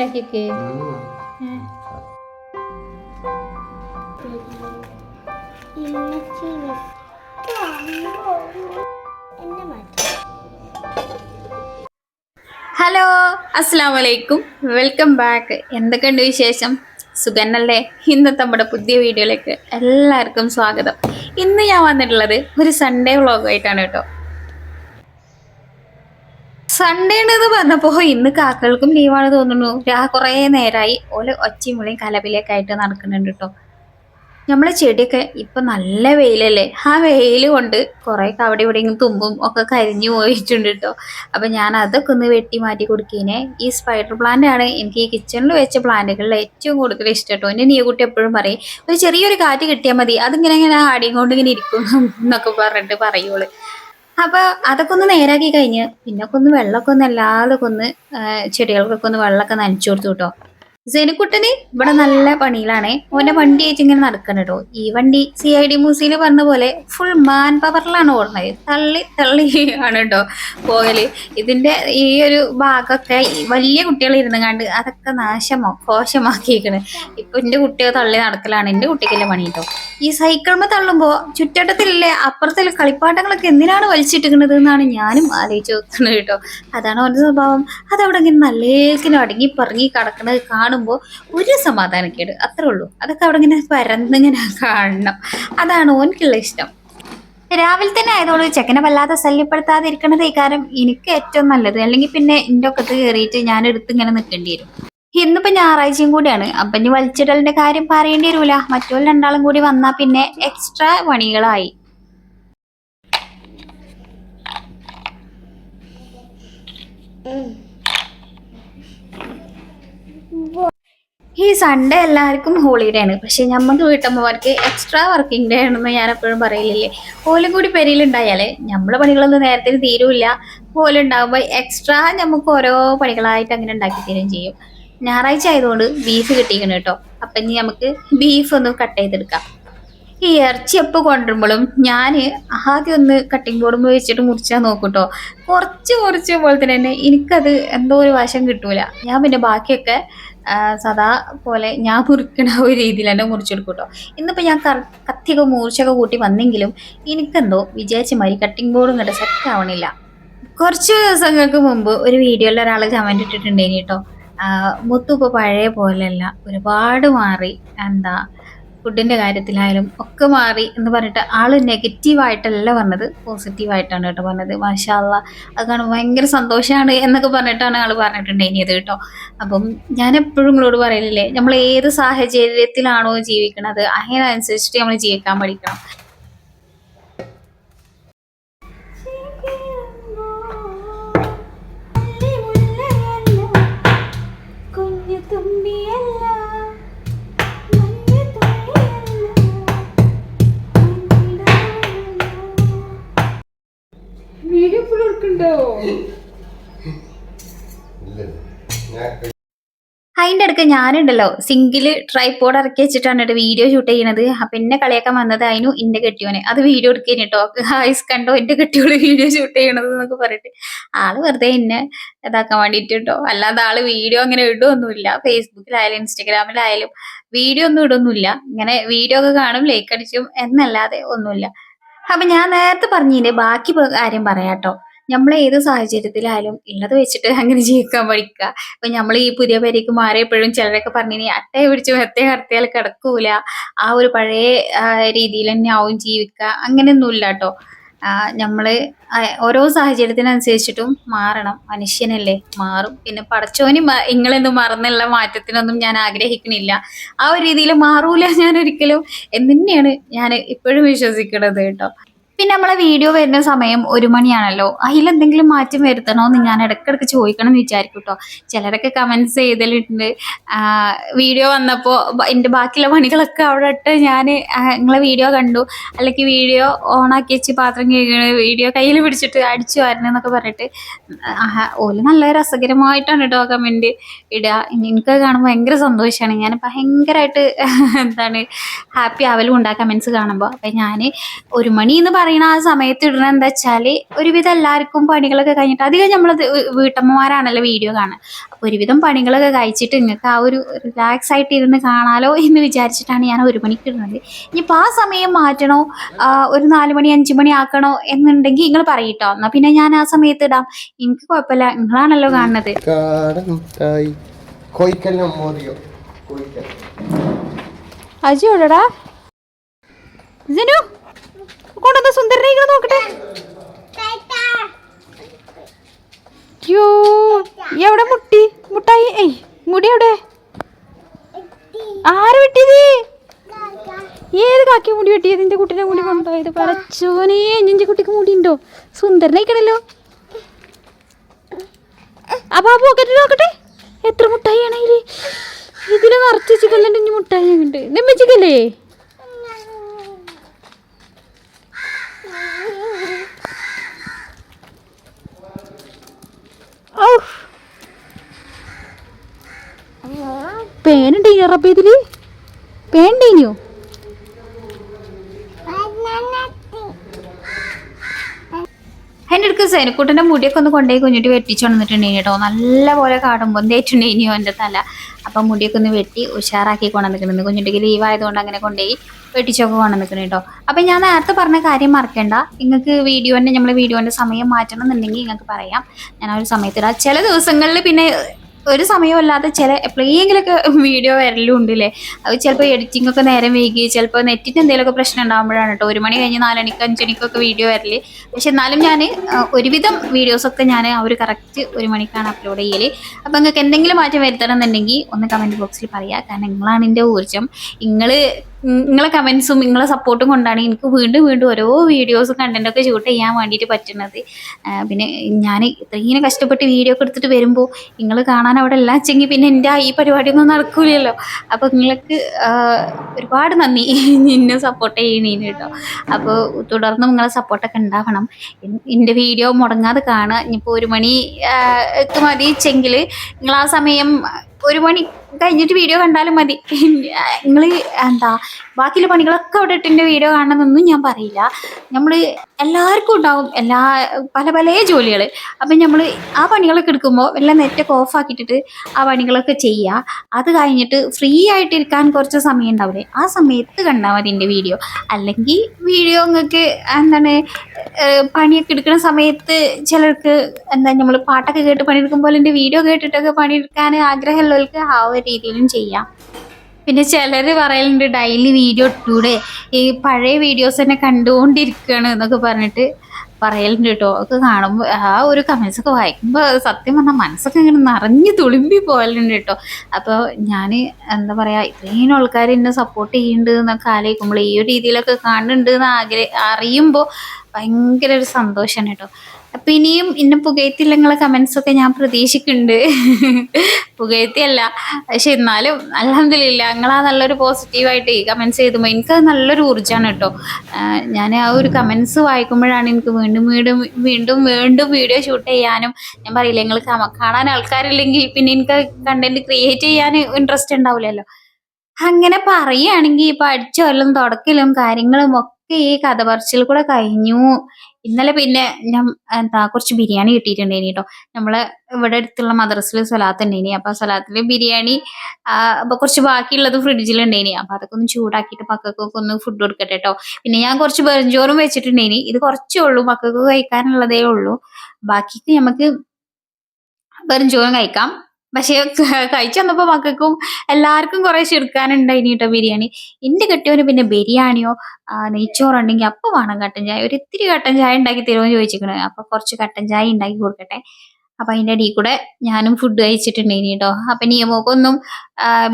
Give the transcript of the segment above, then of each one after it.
മാറ്റി ഹലോ അസ്സാം വലൈക്കും വെൽക്കം ബാക്ക്. എന്തൊക്കെയുണ്ട് വിശേഷം? സുഖന്നല്ലേ? ഇന്നത്തെ നമ്മുടെ പുതിയ വീഡിയോയിലേക്ക് എല്ലാവർക്കും സ്വാഗതം. ഇന്ന് ഞാൻ വന്നിട്ടുള്ളത് ഒരു സൺഡേ വ്ളോഗായിട്ടാണ് കേട്ടോ. സൺഡേ ഉണ്ടെന്ന് പറഞ്ഞപ്പോ ഇന്ന് കാക്കകൾക്കും ലീവാണ് തോന്നുന്നു. രാ കുറേ നേരമായി ഓൽ ഒച്ചയും മുളയും കലപിലൊക്കെ ആയിട്ട് നടക്കുന്നുണ്ട് കേട്ടോ നമ്മളെ ചെടിയൊക്കെ ഇപ്പൊ നല്ല വെയിലല്ലേ? ആ വെയിൽ കൊണ്ട് കുറെ അവിടെ ഇവിടെയും തുമ്പും ഒക്കെ കരിഞ്ഞു പോയിട്ടുണ്ട് കേട്ടോ അപ്പൊ ഞാൻ അതൊക്കെ ഒന്ന് വെട്ടി മാറ്റി കൊടുക്കേനെ. ഈ സ്പൈഡർ പ്ലാന്റ് ആണ് എനിക്ക് ഈ കിച്ചണിൽ വെച്ച പ്ലാന്റുകളിൽ ഏറ്റവും കൂടുതൽ ഇഷ്ടം കേട്ടോ എന്റെ കുട്ടി എപ്പോഴും പറയും ഒരു ചെറിയൊരു കാറ്റ് കിട്ടിയാൽ മതി. അതിങ്ങനെ ഇങ്ങനെ ആടിയും കൊണ്ട് ഇങ്ങനെ ഇരിക്കും എന്നൊക്കെ പറഞ്ഞിട്ട് പറയുള്ളൂ അപ്പൊ അതൊക്കെ ഒന്ന് നേരാക്കി കഴിഞ്ഞ്. പിന്നെ ഒക്കെ ഒന്ന് വെള്ളമൊക്കെ ഒന്ന് എല്ലാതൊക്കെ ഒന്ന് ചെടികൾക്കൊക്കെ ഒന്ന് വെള്ളമൊക്കെ നനച്ചു കൊടുത്തു കേട്ടോ. സെനിക്കുട്ടന് ഇവിടെ നല്ല പണിയിലാണേ. ഓന്റെ വണ്ടി ആയിട്ട് ഇങ്ങനെ നടക്കണം ഈ വണ്ടി സി ഐ ഡി മൂസിയിൽ പറഞ്ഞ പോലെ ഫുൾ മാൻ പവറിലാണ് ഓടുന്നത്. തള്ളി തള്ളി ആണ് കേട്ടോ പോകൽ. ഇതിന്റെ ഈ ഒരു ഭാഗമൊക്കെ വലിയ കുട്ടികൾ ഇരുന്ന് കണ്ട് അതൊക്കെ നാശമോ കോശമാക്കിയിരിക്കണ് ഇപ്പൊ എന്റെ കുട്ടികൾ തള്ളി നടക്കലാണ്. എന്റെ കുട്ടിക്കല്ലേ പണി കേട്ടോ ഈ സൈക്കിൾമ തള്ളുമ്പോ ചുറ്റട്ടത്തിലെ അപ്പുറത്തിലെ കളിപ്പാട്ടങ്ങളൊക്കെ എന്തിനാണ് വലിച്ചിട്ടിരിക്കുന്നത് എന്നാണ് ഞാനും ആലോചിച്ച് നോക്കുന്നത് കേട്ടോ അതാണ് അവന്റെ സ്വഭാവം. അതവിടെ ഇങ്ങനെ നല്ലേക്കിനും അടങ്ങി പറങ്ങി കിടക്കുന്നത് കാണുമ്പോൾ ഒരു സമാധാനക്കേട് അത്രേ ഉള്ളൂ. അതൊക്കെ അവിടെ ഇങ്ങനെ പരന്നിങ്ങനെ കാണണം. അതാണ് ഓനിക്കുള്ള ഇഷ്ടം. രാവിലെ തന്നെ ആയതുകൊണ്ട് ചെക്കനെ വല്ലാതെ ശല്യപ്പെടുത്താതെ ഇരിക്കണത് കാരണം എനിക്ക് ഏറ്റവും നല്ലത്. അല്ലെങ്കിൽ പിന്നെ എന്റെ ഒക്കത്ത് കയറിയിട്ട് ഞാൻ എടുത്ത് ഇങ്ങനെ നിൽക്കേണ്ടി വരും. ഇന്നിപ്പോ ഞായറാഴ്ചയും കൂടിയാണ്. അപ്പൊ ഇനി വലിച്ചിടലിന്റെ കാര്യം പറയേണ്ടി വരൂല. മറ്റോ രണ്ടാളും കൂടി വന്നാ പിന്നെ എക്സ്ട്രാ പണികളായി. ഈ സൺഡേ എല്ലാവർക്കും ഹോളിഡേ ആണ്. പക്ഷേ നമുക്ക് വീട്ടമ്മമാർക്ക് എക്സ്ട്രാ വർക്കിംഗ് ഡേ ആണെന്ന് ഞാൻ എപ്പോഴും പറയില്ലേ ഓലും കൂടി പെരിയിലുണ്ടായാലേ നമ്മളെ പണികളൊന്നും നേരത്തെ ഹോളി ഓലുണ്ടാകുമ്പോൾ എക്സ്ട്രാ നമുക്ക് ഓരോ പണികളായിട്ട് അങ്ങനെ ഉണ്ടാക്കി തരുകയും ചെയ്യും. ഞായറാഴ്ച ആയതുകൊണ്ട് ബീഫ് കിട്ടിയിരിക്കണം കേട്ടോ അപ്പം ഇനി നമുക്ക് ബീഫ് ഒന്ന് കട്ട് ചെയ്തെടുക്കാം. ഈ ഇറച്ചി എപ്പോൾ കൊണ്ടുവരുമ്പോഴും ഞാൻ ആദ്യം ഒന്ന് കട്ടിംഗ് ബോർഡ് വെച്ചിട്ട് മുറിച്ചാൽ നോക്കൂട്ടോ കുറച്ച് മുറിച്ച പോലെ തന്നെ എനിക്കത് എന്തോ ഒരു വശം കിട്ടൂല. ഞാൻ പിന്നെ ബാക്കിയൊക്കെ സദാ പോലെ ഞാൻ മുറിക്കണ ഒരു രീതിയിൽ തന്നെ മുറിച്ചെടുക്കും കേട്ടോ ഇന്നിപ്പോൾ ഞാൻ കത്തിയൊക്കെ മൂർച്ചയൊക്കെ കൂട്ടി വന്നെങ്കിലും എനിക്കെന്തോ വിചാരിച്ച മാതിരി കട്ടിംഗ് ബോർഡും കണ്ട് സെറ്റ് ആവണില്ല. കുറച്ച് ദിവസങ്ങൾക്ക് മുമ്പ് ഒരു വീഡിയോയിൽ ഒരാൾ കമന്റ് ഇട്ടിട്ടുണ്ടേനി കേട്ടോ മുത്തു ഇപ്പോൾ പഴയ പോലെയല്ല. ഒരുപാട് മാറി എന്താ ഫുഡിന്റെ കാര്യത്തിലായാലും ഒക്കെ മാറി എന്ന് പറഞ്ഞിട്ട് ആൾ നെഗറ്റീവായിട്ടല്ല പറഞ്ഞത്. പോസിറ്റീവായിട്ടാണ് കേട്ടോ പറഞ്ഞത്. മാഷാല്ല അത് കാണുമ്പോൾ ഭയങ്കര സന്തോഷമാണ് എന്നൊക്കെ പറഞ്ഞിട്ടാണ് ആൾ പറഞ്ഞിട്ടുണ്ടായിരുന്നത് കേട്ടോ. അപ്പം ഞാൻ എപ്പോഴും നിങ്ങളോട് പറയലില്ലേ നമ്മൾ ഏത് സാഹചര്യത്തിലാണോ ജീവിക്കണത് അതിനനുസരിച്ചിട്ട് നമ്മൾ ജീവിക്കാൻ പഠിക്കണം. അതിന്റെ അടുക്ക് ഞാനുണ്ടല്ലോ. സിംഗിൾ ട്രൈപ്പോഡ് ഇറക്കി വെച്ചിട്ടാണ് എന്റെ വീഡിയോ ഷൂട്ട് ചെയ്യണത്. അപ്പം എന്നെ കളിയാക്കാൻ വന്നത് അതിനു എന്റെ കെട്ടിയോനെ. അത് വീഡിയോ എടുക്കേനി കേട്ടോ ഹായ്സ് കണ്ടോ എന്റെ കെട്ടിയോട് വീഡിയോ ഷൂട്ട് ചെയ്യണത് എന്നൊക്കെ പറഞ്ഞിട്ട്. ആൾ വെറുതെ എന്നെ ഇതാക്കാൻ വേണ്ടിയിട്ട് കേട്ടോ അല്ലാതെ ആൾ വീഡിയോ അങ്ങനെ ഇടുമൊന്നുമില്ല ഫേസ്ബുക്കിലായാലും ഇൻസ്റ്റഗ്രാമിലായാലും വീഡിയോ ഒന്നും ഇടൊന്നുമില്ല. ഇങ്ങനെ വീഡിയോ ഒക്കെ കാണും ലൈക്ക് അടിച്ചും എന്നല്ലാതെ ഒന്നുമില്ല. അപ്പൊ ഞാൻ നേരത്തെ പറഞ്ഞതിന്റെ ബാക്കി കാര്യം കാര്യം പറയാട്ടോ. നമ്മൾ ഏത് സാഹചര്യത്തിലായാലും ഉള്ളത് വെച്ചിട്ട് അങ്ങനെ ജീവിക്കാൻ പഠിക്കുക. ഇപ്പൊ നമ്മൾ ഈ പുതിയ പേരേക്ക് മാറിയപ്പോഴും ചിലരൊക്കെ പറഞ്ഞു അട്ടയെ പിടിച്ച് വെത്തേ കടത്തിയാൽ കിടക്കൂല. ആ ഒരു പഴയ രീതിയിൽ തന്നെ ആവും ജീവിക്കുക. അങ്ങനെയൊന്നുമില്ല കേട്ടോ നമ്മൾ ഓരോ സാഹചര്യത്തിനനുസരിച്ചിട്ടും മാറണം. മനുഷ്യനല്ലേ മാറും. പിന്നെ പടച്ചോനി ഇങ്ങളെന്ന് മറന്നുള്ള മാറ്റത്തിനൊന്നും ഞാൻ ആഗ്രഹിക്കുന്നില്ല ആ ഒരു രീതിയിൽ മാറൂല ഞാൻ ഒരിക്കലും എന്ന് തന്നെയാണ് ഞാൻ ഇപ്പോഴും വിശ്വസിക്കുന്നത് കേട്ടോ. പിന്നെ നമ്മളെ വീഡിയോ വരുന്ന സമയം ഒരു മണിയാണല്ലോ. അതിലെന്തെങ്കിലും മാറ്റം വരുത്തണോ എന്ന് ഞാൻ ഇടയ്ക്കിടയ്ക്ക് ചോദിക്കണം എന്ന് വിചാരിക്കും കേട്ടോ ചിലരൊക്കെ കമൻസ് ചെയ്തിട്ടുണ്ട് വീഡിയോ വന്നപ്പോൾ എന്റെ ബാക്കിയുള്ള പണികളൊക്കെ അവിടെ ഇട്ട് ഞാൻ നിങ്ങളെ വീഡിയോ കണ്ടു. അല്ലെങ്കിൽ വീഡിയോ ഓണാക്കി വെച്ച് പാത്രം കഴുകണ വീഡിയോ കയ്യിൽ പിടിച്ചിട്ട് അടിച്ചു വരണം എന്നൊക്കെ പറഞ്ഞിട്ട് ഓൽ നല്ല രസകരമായിട്ടാണ് കേട്ടോ കമന്റ് ഇടുക എനിക്ക് കാണുമ്പോൾ ഭയങ്കര സന്തോഷമാണ് ഞാൻ ഭയങ്കരമായിട്ട് എന്താണ് ഹാപ്പി ആവലും ഉണ്ടാ കമൻസ് കാണുമ്പോൾ അപ്പം ഞാൻ ഒരു മണി എന്ന് പറയണ ആ സമയത്ത് ഇടണ എന്താ വെച്ചാൽ ഒരുവിധം എല്ലാവർക്കും പണികളൊക്കെ കഴിഞ്ഞിട്ട് അധികം നമ്മൾ വീട്ടമ്മമാരാണല്ലോ വീഡിയോ കാണുക അപ്പൊ ഒരുവിധം പണികളൊക്കെ കഴിച്ചിട്ട് നിങ്ങൾക്ക് ആ ഒരു റിലാക്സ് ആയിട്ട് ഇരുന്ന് കാണാലോ എന്ന് വിചാരിച്ചിട്ടാണ് ഞാൻ ഒരു മണിക്ക് ഇടുന്നത്. ഇനിയിപ്പോൾ ആ സമയം മാറ്റണോ? ഒരു നാല് മണി അഞ്ചു മണി ആക്കണോ എന്നുണ്ടെങ്കിൽ നിങ്ങൾ പറയട്ടോ. എന്നാ പിന്നെ ഞാൻ ആ സമയത്ത് ഇടാം. എനിക്ക് കുഴപ്പമില്ല നിങ്ങളാണല്ലോ കാണുന്നത്. അജി എവിടെടാ? ജനു? കൊണ്ടുവന്ന സുന്ദരനെ ഇങ്ങനെ നോക്കട്ടെ. എവിടെ മുട്ടി മുട്ടായി ഏയ് മുടി എവിടെ? ആര് വെട്ടിയത്? ഏത് കാക്കി മുടി വെട്ടിയത്? എന്റെ കുട്ടീനെ മുടി കൊണ്ടുപോയത് പറച്ചോനെ ഞെഞ്ചി കുട്ടിക്ക് മുടി ഉണ്ടോ സുന്ദരനായിക്കണല്ലോ അപ്പൊ ആ പോക്കറ്റ് നോക്കട്ടെ എത്ര മുട്ടായി ആണ് ഇതിനെ നിറച്ച് വെച്ചിട്ടുണ്ടെങ്കിൽ ഇനി മുട്ടായി ഉണ്ട്. നെമ്മച്ചിക്കല്ലേ റബ്ബ് ഇതിൽ വേണ്ടേനിയോ? എന്റെ അടുക്ക് സേനക്കൂട്ടന്റെ മുടിയൊക്കെ ഒന്ന് കൊണ്ടുപോയി കുഞ്ഞിട്ട് വെട്ടിച്ചു കൊണ്ടുവന്നിട്ടുണ്ടെങ്കിൽ കേട്ടോ. നല്ലപോലെ കാടുമ്പോൾ ഇനിയോ എന്റെ തല. അപ്പം മുടിയൊക്കെ ഒന്ന് വെട്ടി ഉഷാറാക്കി കൊണ്ടുവന്നിട്ടുണ്ട്. കുഞ്ഞിട്ടിക്ക് ലീവ് ആയതുകൊണ്ട് അങ്ങനെ കൊണ്ടുപോയി വെട്ടിച്ചൊക്കെ കൊണ്ടുവന്നിട്ടുണ്ട് കേട്ടോ. അപ്പം ഞാൻ നേരത്തെ പറഞ്ഞ കാര്യം മറക്കണ്ട. നിങ്ങൾക്ക് വീഡിയോന്റെ നമ്മൾ വീഡിയോന്റെ സമയം മാറ്റണം എന്നുണ്ടെങ്കിൽ നിങ്ങൾക്ക് പറയാം. ഞാൻ ആ ഒരു സമയത്തിടാം ചില ദിവസങ്ങളിൽ പിന്നെ ഒരു സമയമല്ലാതെ ചില എപ്പോഴെങ്കിലൊക്കെ വീഡിയോ വരലും ഉണ്ടല്ലേ? അത് ചിലപ്പോൾ എഡിറ്റിംഗ് ഒക്കെ നേരം വൈകി ചിലപ്പോൾ നെറ്റിന് എന്തെങ്കിലുമൊക്കെ പ്രശ്നം ഉണ്ടാകുമ്പോഴാണ് കേട്ടോ. ഒരു മണി കഴിഞ്ഞ് നാലണിക്ക് അഞ്ചണിക്കൊക്കെ വീഡിയോ വരൽ. പക്ഷെ എന്നാലും ഞാൻ ഒരുവിധം വീഡിയോസൊക്കെ ഞാൻ ആ ഒരു കറക്റ്റ് ഒരു മണിക്കാണ് അപ്ലോഡ് ചെയ്യൽ. അപ്പോൾ നിങ്ങൾക്ക് എന്തെങ്കിലും മാറ്റം വരുത്തണം എന്നുണ്ടെങ്കിൽ ഒന്ന് കമന്റ് ബോക്സിൽ പറയുക കാരണം നിങ്ങളാണ് എന്റെ ഊർജം. നിങ്ങൾ നിങ്ങളെ കമൻസും നിങ്ങളെ സപ്പോർട്ടും കൊണ്ടാണ് എനിക്ക് വീണ്ടും വീണ്ടും ഓരോ വീഡിയോസും കണ്ടന്റൊക്കെ ഷൂട്ട് ചെയ്യാൻ വേണ്ടിയിട്ട് പറ്റുന്നത്. പിന്നെ ഞാൻ ഇത്രയും കഷ്ടപ്പെട്ട് വീഡിയോ ഒക്കെ എടുത്തിട്ട് വരുമ്പോൾ നിങ്ങൾ കാണാൻ അവിടെ എല്ലാം വെച്ചെങ്കിൽ പിന്നെ എന്റെ ഈ പരിപാടിയൊന്നും നടക്കില്ലല്ലോ അപ്പോൾ നിങ്ങൾക്ക് ഒരുപാട് നന്ദി നിന്നെ സപ്പോർട്ട് ചെയ്യുന്നതിന് കേട്ടോ. അപ്പോൾ തുടർന്ന് നിങ്ങളെ സപ്പോർട്ടൊക്കെ ഉണ്ടാവണം. എൻ- എന്റെ വീഡിയോ മുടങ്ങാതെ കാണുക. ഇനിയിപ്പോൾ ഒരു മണി ആ, ഒക്കെ മതി വെച്ചെങ്കിൽ നിങ്ങൾ ആ സമയം ഒരു മണി കഴിഞ്ഞിട്ട് വീഡിയോ കണ്ടാലും മതി. നിങ്ങൾ എന്താ ബാക്കിയുള്ള പണികളൊക്കെ അവിടെ ഇട്ടിന്റെ വീഡിയോ കാണണമെന്നൊന്നും ഞാൻ പറയില്ല. നമ്മൾ എല്ലാവർക്കും ഉണ്ടാവും എല്ലാ പല പല ജോലികൾ അപ്പം നമ്മൾ ആ പണികളൊക്കെ എടുക്കുമ്പോൾ എല്ലാം നെറ്റൊക്കെ ഓഫാക്കിയിട്ടിട്ട് ആ പണികളൊക്കെ ചെയ്യുക അത് കഴിഞ്ഞിട്ട് ഫ്രീ ആയിട്ട് ഇരിക്കാൻ കുറച്ച് സമയം ഉണ്ടാവില്ലേ? ആ സമയത്ത് കണ്ടാൽ മതി എന്റെ വീഡിയോ അല്ലെങ്കിൽ വീഡിയോ നിങ്ങൾക്ക് എന്താണ് പണിയൊക്കെ എടുക്കുന്ന സമയത്ത് ചിലർക്ക് എന്താ നമ്മൾ പാട്ടൊക്കെ കേട്ട് പണിയെടുക്കുമ്പോൾ എന്റെ വീഡിയോ കേട്ടിട്ടൊക്കെ പണിയെടുക്കാൻ ആഗ്രഹമുള്ളവർക്ക് ആ ഒരു രീതിയിലും ചെയ്യാം. പിന്നെ ചിലർ പറയലുണ്ട് ഡെയിലി വീഡിയോ ഇട്ടൂടെ. ഈ പഴയ വീഡിയോസ് തന്നെ കണ്ടുകൊണ്ടിരിക്കുകയാണ് എന്നൊക്കെ പറഞ്ഞിട്ട് പറയലുണ്ട് കേട്ടോ. ഒക്കെ കാണുമ്പോൾ ആ ഒരു കമൻസ് ഒക്കെ വായിക്കുമ്പോൾ സത്യം പറഞ്ഞാൽ മനസ്സൊക്കെ ഇങ്ങനെ നിറഞ്ഞു തുളുമ്പി പോകലുണ്ട് കേട്ടോ. അപ്പോൾ ഞാൻ എന്താ പറയുക ഇത്രയും ആൾക്കാർ എന്നെ സപ്പോർട്ട് ചെയ്യുന്നുണ്ട് എന്നൊക്കെ ആലോചിക്കുമ്പോൾ ഈ ഒരു രീതിയിലൊക്കെ കാണുന്നുണ്ട് എന്ന് ആഗ്രഹ അറിയുമ്പോൾ ഭയങ്കര ഒരു സന്തോഷമാണ് കേട്ടോ. അപ്പം ഇനിയും ഇന്നെ പുകയത്തില്ല നിങ്ങളെ കമൻസ് ഒക്കെ ഞാൻ പ്രതീക്ഷിക്കുന്നുണ്ട്. പുകയത്തിയല്ല. പക്ഷെ എന്നാലും അലഹമില്ല നിങ്ങൾ ആ നല്ലൊരു പോസിറ്റീവായിട്ട് ഈ കമൻസ് ചെയ്തുമ്പോൾ അത് നല്ലൊരു ഊർജമാണ് കേട്ടോ. ഞാൻ ആ ഒരു കമൻസ് വായിക്കുമ്പോഴാണ് എനിക്ക് വീണ്ടും വീണ്ടും വീണ്ടും വീണ്ടും വീഡിയോ ഷൂട്ട് ചെയ്യാനും ഞാൻ പറയില്ല നിങ്ങൾ കാണാൻ ആൾക്കാരില്ലെങ്കിൽ പിന്നെ എനിക്ക് കണ്ടന്റ് ക്രിയേറ്റ് ചെയ്യാൻ ഇൻട്രസ്റ്റ് ഉണ്ടാവില്ലല്ലോ. അങ്ങനെ പറയുകയാണെങ്കിൽ അടിച്ചോലും തുടക്കലും കാര്യങ്ങളും ഒക്കെ ഈ കഥ പറച്ചിൽ കൂടെ കഴിഞ്ഞു. ഇന്നലെ പിന്നെ ഞാൻ എന്താ കുറച്ച് ബിരിയാണി കിട്ടിയിട്ടുണ്ടേനി കേട്ടോ നമ്മളെ ഇവിടെ അടുത്തുള്ള മദ്രസിൽ സ്വലാത്ത് ഉണ്ടേനി അപ്പൊ ആ ബിരിയാണി അപ്പൊ കുറച്ച് ബാക്കിയുള്ളത് ഫ്രിഡ്ജിലുണ്ടേനി അപ്പൊ അതൊക്കെ ഒന്ന് ചൂടാക്കിയിട്ട് മക്കൾക്കൊക്കെ ഒന്ന് ഫുഡ് കൊടുക്കട്ടെ കേട്ടോ പിന്നെ ഞാൻ കുറച്ച് വെറുംചോറും വെച്ചിട്ടുണ്ടേനി ഇത് കുറച്ചേ ഉള്ളൂ. മക്കൾക്ക് കഴിക്കാനുള്ളതേ ഉള്ളൂ. ബാക്കിക്ക് നമുക്ക് വെറുംചോറും കഴിക്കാം. പക്ഷേ കഴിച്ചു വന്നപ്പോ മക്കൾക്കും എല്ലാവർക്കും കുറെ ചെറുക്കാനുണ്ടായിനി കേട്ടോ ബിരിയാണി. എന്റെ കെട്ടിയവന് പിന്നെ ബിരിയാണിയോ നെയ്ച്ചോറോ ഉണ്ടെങ്കിൽ അപ്പൊ വേണം കട്ടൻ ചായ. ഒരു ഇത്തിരി കട്ടൻ ചായ ഉണ്ടാക്കി തരുമെന്ന് ചോദിച്ചിരിക്കണേ. അപ്പൊ കുറച്ച് കട്ടൻ ചായ ഉണ്ടാക്കി കൊടുക്കട്ടെ. അപ്പൊ അതിന്റെ അടിയിൽ കൂടെ ഞാനും ഫുഡ് കഴിച്ചിട്ടുണ്ടായിനി കേട്ടോ അപ്പൊ നിയമക്കൊന്നും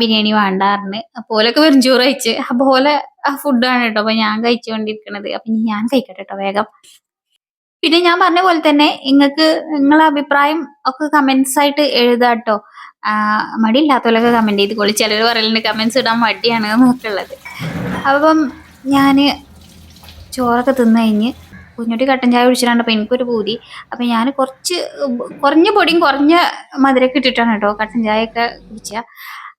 ബിരിയാണി വേണ്ടാറിന്. അപ്പോലൊക്കെ വെറും ചോറ് കഴിച്ച്. അപ്പോലെ ഫുഡാണ് കേട്ടോ. അപ്പൊ ഞാൻ കഴിച്ചുകൊണ്ടിരിക്കണത്. അപ്പൊ ഞാൻ കഴിക്കട്ടെ കേട്ടോ വേഗം. പിന്നെ ഞാൻ പറഞ്ഞ പോലെ തന്നെ നിങ്ങൾക്ക് നിങ്ങളെ അഭിപ്രായം ഒക്കെ കമന്റ്സ് ആയിട്ട് എഴുതാട്ടോ മടിയില്ലാത്തവരൊക്കെ കമന്റ് ചെയ്ത് ചിലർ പറയലുണ്ട് കമന്റ്സ് ഇടാൻ മടിയാണ് എന്നൊക്കെ ഉള്ളത്. അപ്പം ഞാൻ ചോറൊക്കെ തിന്നു കഴിഞ്ഞ് കുഞ്ഞുട്ടി കട്ടൻ ചായ കുടിച്ചിട്ടുണ്ടപ്പോൾ എനിക്കൊരു പൂതി. അപ്പം ഞാൻ കുറച്ച് കുറഞ്ഞ പൊടിയും കുറഞ്ഞ മധുരമൊക്കെ ഇട്ടിട്ടാണ് കേട്ടോ കട്ടൻ ചായ ഒക്കെ കുടിച്ച.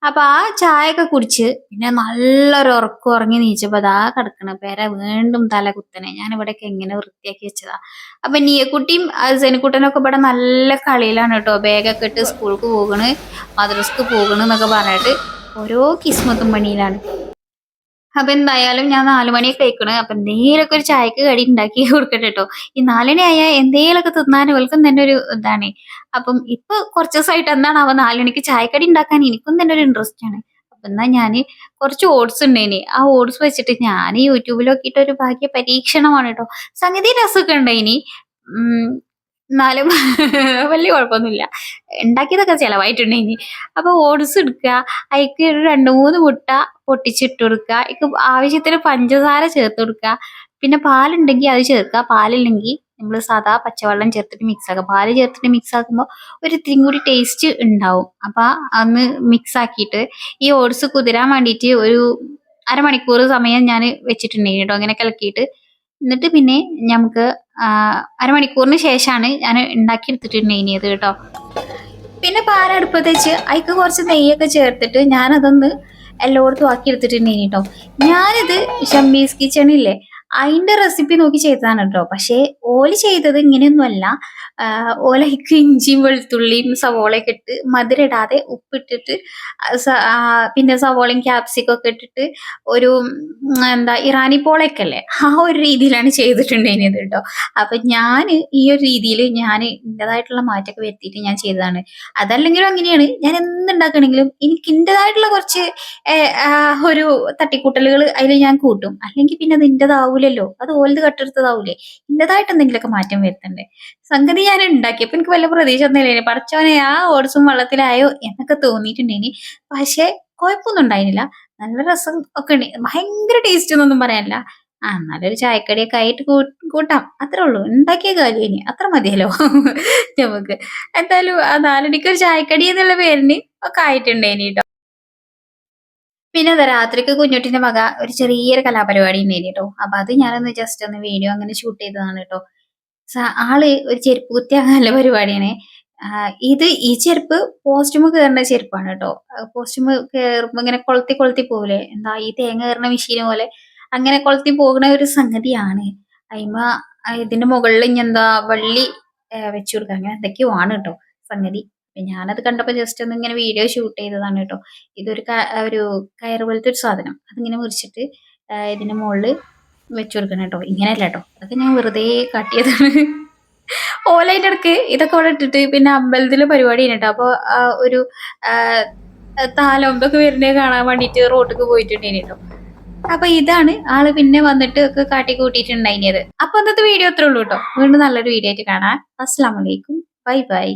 അപ്പൊ ആ ചായ ഒക്കെ കുടിച്ച് പിന്നെ നല്ലൊരു ഉറക്കം ഉറങ്ങി നീച്ചപ്പോ അതാ കിടക്കണ പേര വീണ്ടും തല കുത്തനെ. ഞാൻ ഇവിടെയൊക്കെ എങ്ങനെ വൃത്തിയാക്കി വെച്ചതാ. അപ്പൊ നീയക്കുട്ടിയും സെനിക്കുട്ടനൊക്കെ ഇവിടെ നല്ല കളിയിലാണ് കേട്ടോ. ബാഗൊക്കെ ഇട്ട് സ്കൂൾക്ക് പോകണ് മദ്രസ്ക്ക് പോകണ് എന്നൊക്കെ പറഞ്ഞിട്ട് ഓരോ കിസ്മത്തും പണിയിലാണ്. അപ്പൊ എന്തായാലും ഞാൻ നാലു മണിയൊക്കെ കഴിക്കണ് അപ്പൊ എന്തെങ്കിലുമൊക്കെ ഒരു ചായക്ക് കടി ഉണ്ടാക്കി കൊടുക്കട്ടെ കേട്ടോ ഈ നാലണി ആയാൽ എന്തെങ്കിലുമൊക്കെ തിന്നാൻ ഇവൾക്കും തന്നെ ഒരു ഇതാണ്. അപ്പം ഇപ്പൊ കുറച്ച് ദിവസമായിട്ട് എന്താണ് അവ നാലുമണിക്ക് ചായക്കടി ഉണ്ടാക്കാൻ എനിക്കും തന്നെ ഒരു ഇൻട്രസ്റ്റ് ആണ്. അപ്പൊ എന്നാ ഞാൻ കുറച്ച് ഓട്സ് ഉണ്ടേനി. ആ ഓട്സ് വെച്ചിട്ട് ഞാൻ യൂട്യൂബിൽ നോക്കിയിട്ട് ഒരു ഭാഗ്യ പരീക്ഷണമാണ് കേട്ടോ സംഗതി രസമൊക്കെ ഉണ്ടായിനി എന്നാലും വലിയ കുഴപ്പമൊന്നുമില്ല. ഉണ്ടാക്കിയതൊക്കെ ചിലവായിട്ടുണ്ടേനി അപ്പൊ ഓട്സ് എടുക്കുക. അതിക്ക് ഒരു രണ്ട് മൂന്ന് മുട്ട പൊട്ടിച്ചിട്ട് കൊടുക്കുക. അതിക്ക് ആവശ്യത്തിന് പഞ്ചസാര ചേർത്ത് കൊടുക്കുക. പിന്നെ പാലുണ്ടെങ്കിൽ അത് ചേർക്കുക. പാലില്ലെങ്കിൽ നമ്മൾ സാധാ പച്ചവെള്ളം ചേർത്തിട്ട് മിക്സ് ആക്കുക. പാൽ ചേർത്തിട്ട് മിക്സ് ആക്കുമ്പോൾ ഒരു ഇത്തിരി കൂടി ടേസ്റ്റ് ഉണ്ടാവും. അപ്പൊ അന്ന് മിക്സ് ആക്കിയിട്ട് ഈ ഓട്സ് കുതിരാൻ വേണ്ടിയിട്ട് ഒരു അരമണിക്കൂർ സമയം ഞാൻ വെച്ചിട്ടുണ്ടെങ്കിൽ കേട്ടോ. അങ്ങനെ കലക്കിയിട്ട്. എന്നിട്ട് പിന്നെ നമുക്ക് അരമണിക്കൂറിന് ശേഷമാണ് ഞാൻ ഉണ്ടാക്കി എടുത്തിട്ടുണ്ടെങ്കിയത് കേട്ടോ. പിന്നെ പാലടുപ്പത്ത് വെച്ച് അതിക്ക് കുറച്ച് നെയ്യൊക്കെ ചേർത്തിട്ട് ഞാനതൊന്ന് എല്ലായിടത്തും ആക്കി എടുത്തിട്ടുണ്ടെങ്കിൽ കേട്ടോ. ഞാനിത് ഷംബീസ് കിച്ചണില്ലേ അതിന്റെ റെസിപ്പി നോക്കി ചെയ്തതാണ് കേട്ടോ പക്ഷേ ഓൽ ചെയ്തത് ഇങ്ങനെയൊന്നുമല്ല. ഓലയ്ക്ക് ഇഞ്ചിയും വെളുത്തുള്ളിയും സവോളയൊക്കെ ഇട്ട് മധുരം ഇടാതെ ഉപ്പിട്ടിട്ട് പിന്നെ സവോളയും ക്യാപ്സിക്കും ഒക്കെ ഇട്ടിട്ട് ഒരു എന്താ ഇറാനി പോളയൊക്കെ അല്ലേ ആ ഒരു രീതിയിലാണ് ചെയ്തിട്ടുണ്ടായിരുന്നത് കേട്ടോ അപ്പൊ ഞാൻ ഈ ഒരു രീതിയിൽ ഞാൻ എന്റെതായിട്ടുള്ള മാറ്റമൊക്കെ വരുത്തിയിട്ട് ഞാൻ ചെയ്തതാണ്. അതല്ലെങ്കിലും അങ്ങനെയാണ്. ഞാൻ എന്തുണ്ടാക്കണെങ്കിലും എനിക്ക് എന്റെതായിട്ടുള്ള കുറച്ച് ഒരു തട്ടിക്കൂട്ടലുകൾ അതിൽ ഞാൻ കൂട്ടും. അല്ലെങ്കിൽ പിന്നെ അത് എന്റെതാവൂലല്ലോ അത് ഓലത് കട്ടെടുത്തതാവൂലേ എന്റെതായിട്ട് എന്തെങ്കിലുമൊക്കെ മാറ്റം വരുത്തണ്ടേ സംഗതി ഞാൻ ഉണ്ടാക്കിയപ്പോ എനിക്ക് വല്ല പ്രതീക്ഷ ഒന്നുമില്ലേ പഠിച്ചോനെ ആ ഓട്സും വള്ളത്തിലായോ എന്നൊക്കെ തോന്നിയിട്ടുണ്ടേനി. പക്ഷേ കുഴപ്പമൊന്നും ഉണ്ടായിരുന്നില്ല. നല്ല രസം ഒക്കെ ഉണ്ട്. ഭയങ്കര ടേസ്റ്റ് എന്നൊന്നും പറയാനില്ല. ആ നല്ലൊരു ചായക്കടിയൊക്കെ ആയിട്ട് കൂട്ടാം. അത്രേ ഉള്ളൂ. ഉണ്ടാക്കിയ കാര്യം ഇനി അത്ര മതിയല്ലോ നമുക്ക്. എന്തായാലും ആ നാലടിക്കൊരു ചായക്കടി എന്നുള്ള പേരിന് ഒക്കെ ആയിട്ടുണ്ടേനി കേട്ടോ പിന്നെ അതാ രാത്രിക്ക് കുഞ്ഞുട്ടിന്റെ മക ഒരു ചെറിയൊരു കലാപരിപാടി ഉണ്ടായിരുന്നു കേട്ടോ. അപ്പൊ അത് ഞാനൊന്ന് ജസ്റ്റ് ഒന്ന് വീഡിയോ അങ്ങനെ ഷൂട്ട് ചെയ്തതാണ് കേട്ടോ. ആൾ ഒരു ചെരുപ്പ് കുത്തിയാകാനുള്ള പരിപാടിയാണ് ഇത് ഈ ചെരുപ്പ് പോസ്റ്റുമ് കയറുന്ന ചെരുപ്പാണ് കേട്ടോ. പോസ്റ്റുമ് കയറുമ്പോ ഇങ്ങനെ കൊളുത്തി കൊളുത്തി പോകൂലെ എന്താ ഈ തേങ്ങ കയറുന്ന മെഷീൻ പോലെ അങ്ങനെ കൊളുത്തി പോകുന്ന ഒരു സംഗതിയാണ്. അയിമ ഇതിന്റെ മുകളിൽ ഇനി എന്താ വള്ളി വെച്ചു കൊടുക്കുക അങ്ങനെ എന്തൊക്കെയോ ആണ് കേട്ടോ സംഗതി. ഞാനത് കണ്ടപ്പോൾ ജസ്റ്റ് ഒന്ന് ഇങ്ങനെ വീഡിയോ ഷൂട്ട് ചെയ്തതാണ് കേട്ടോ. ഇതൊരു ഒരു കയർ പോലത്തെ ഒരു സാധനം. അതിങ്ങനെ മുറിച്ചിട്ട് ഇതിന് മുകളിൽ വെച്ചു കൊടുക്കണം കേട്ടോ. ഇങ്ങനെയല്ല കേട്ടോ. അതൊക്കെ ഞാൻ വെറുതെ കാട്ടിയതാണ്. ഓലൈന്റെ ഇടയ്ക്ക് ഇതൊക്കെ അവിടെ ഇട്ടിട്ട് പിന്നെ അമ്പലത്തിൽ പരിപാടി കേട്ടോ. അപ്പോൾ ഒരു താലോമ്പൊക്കെ വരുന്നത് കാണാൻ വേണ്ടിട്ട് റോട്ടിക്ക് പോയിട്ടുണ്ടേനി കേട്ടോ. അപ്പൊ ഇതാണ് ആൾ പിന്നെ വന്നിട്ട് ഒക്കെ കാട്ടി കൂട്ടിയിട്ടുണ്ടായിരുന്നത് അപ്പൊ അന്നത്തെ വീഡിയോ അത്രേ ഉള്ളൂ കേട്ടോ. വീണ്ടും നല്ലൊരു വീഡിയോ ആയിട്ട് കാണാം. അസ്സാം വലൈക്കും ബൈ ബൈ.